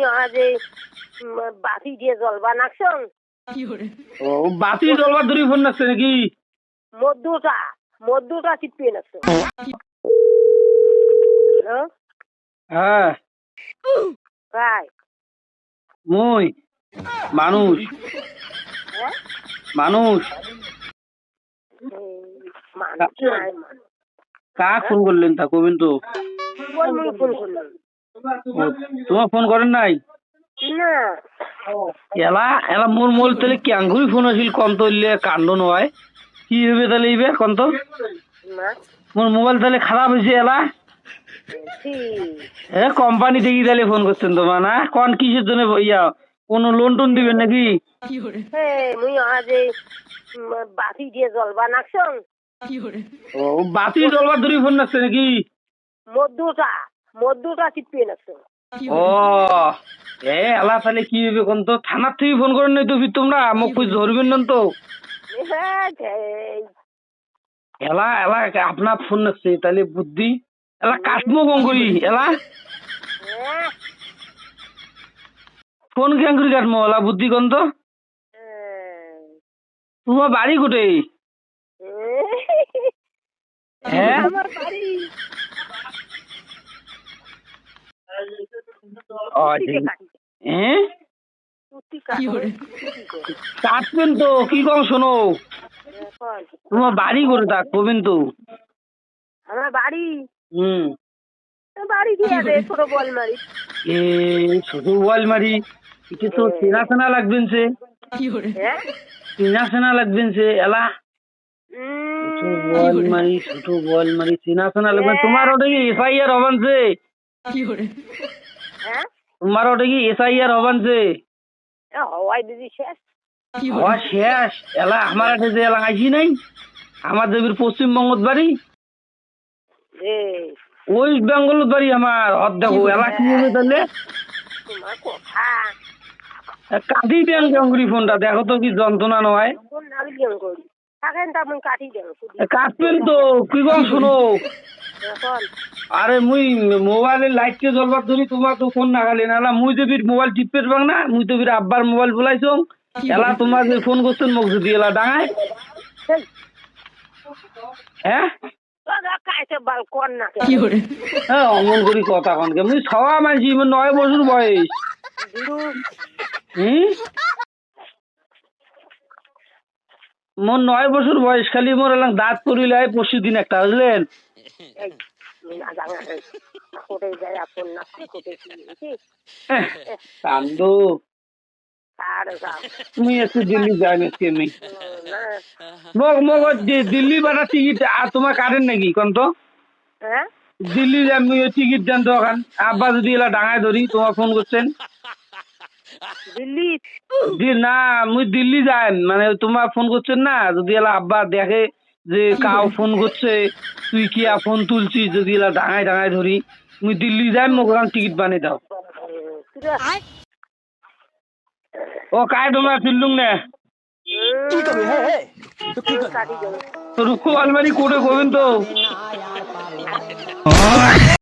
মুই আজ এই বাতি দিয়ে জল বানাকছন ও বাতি জ্বলবার ধরে ফোন রাখছে নাকি? মধ্যটা মধ্যটা চিপিয়ে নাকছ হ্যাঁ। মুই মানুষ। হ্যাঁ? মানুষ। কাক ফোন করলেন তা কবেন তো? ফোন তোমার ফোন করেন নাই? না। এলা এলা মোর মোল তাহলে ক্যাঙ্গুরি ফোন আছিল? কম তো ইলে কাণ্ড নয়। কি হবে তাহলে ইবে কন তো। মোর মোবাইল তাহলে খারাপ হয়েছে এলা। এ কোম্পানি থেকে তাহলে ফোন করছেন তোমার না? কোন কিসের জন্য ইয়া কোনো লোন টোন দিবেন নাকি? হে মুই আজ এই বাতি দিয়ে জল বানাকছন ও বাতি জ্বলবার ধরে ফোন রাখছে নাকি? মধ্যটা মধ্যটা চিপিয়ে নাকছ ও এ এলা তাহলে কি হবে কোন তো? থানার থেকে ফোন করেন নাই তো তোমরা? মোক কই ধরবেন না তো? হ্যাঁ এলা এলা আপনার ফোন রাখছে তাহলে বুদ্ধি। এলা কাটমো কম করি এলা? হ্যাঁ। ফোন কেন করি কাটমো এলা বুদ্ধি কোন তো? হ্যাঁ। তোমার বাড়ি কোটে হ্যাঁ আমার বাড়ি ও উত্তিকে ঠিক কাটি হ্যাঁ উত্তি কাটি উত্তি করে। কাটবেন তো কি কম শোনো? তোমার বাড়ি করে থাক কবেন তো আমার বাড়ি? হুম। বাড়ি দিয়ে আছে? ছোট বল এ ছোট বল মারি তো চেনা চেনা লাগবেন সে। হ্যাঁ চেনা চেনা লাগবেন সে এলা। উম, বল মারি ছোট বল মারি চেনা চেনা লাগবেন তোমার ওটা কি এসআইআর হবান সে। হ্যাঁ? তোমার ওটা কি এসআইআর হবান এ হওয়াই দিদি শেষ। হওয়া শেষ। এলা আমার একটা যে এলা আইসি নাই আমার দেবীর পশ্চিমবঙ্গত বাড়ি। ওয়েস্ট বেঙ্গল বাড়ি আমার অর্ধেক এলা কি হবে তাহলে? কথা। কাটি ফোনটা দেখো তো কি যন্ত্রণা নয়। থাকেন তা মুই কাটি দেন কাটবেন তো কি কম শোনো? আরে মুই মোবাইলের লাইট কে জ্বলবার ধরি তোমার তো ফোন নাগালি না। মুই তো বির মোবাইল টিপে পাং না মুই তো বির আব্বার মোবাইল বলাইছো এলা তোমার যে ফোন করছেন মোক যদি এলা ডাঙায়। হ্যাঁ অমন করি? কথা কনকে। মুই সবা মানছি নয় বছর বয়স। হুম? মোর নয় বছর বয়স খালি মোর এলাম দাঁত পড়িলে পরশু দিন একটা বুঝলেন? এই মুই না জানা এই কোটে যায় আপন না কোটে কি কি এহ, কান্দ আর যা মুই একটু দিল্লি যাই আজকে মোক মোক দিল্লি বাটা টিকিট আর তোমার কাটেন নাকি কোন তো হ্যাঁ দিল্লি যাম টিকিট দেন তো আব্বা যদি এলা ডাঙায় ধরি তোমার ফোন করছেন। দিল্লি? দি না মুই দিল্লি যাই মানে তোমার ফোন করছেন না? যদি এলা আব্বা দেখে যে কাউ ফোন করছে তুই কি আর ফোন তুলছিস? যদি এলা ডাঙায় ডাঙায় ধরি মুই দিল্লি যাই মোক ওখান টিকিট বানিয়ে দাও। ও কায় তোমার ফিল্ডুং নে? কাটি দেন তো রুকু আলমারি কোটে করবেন তো?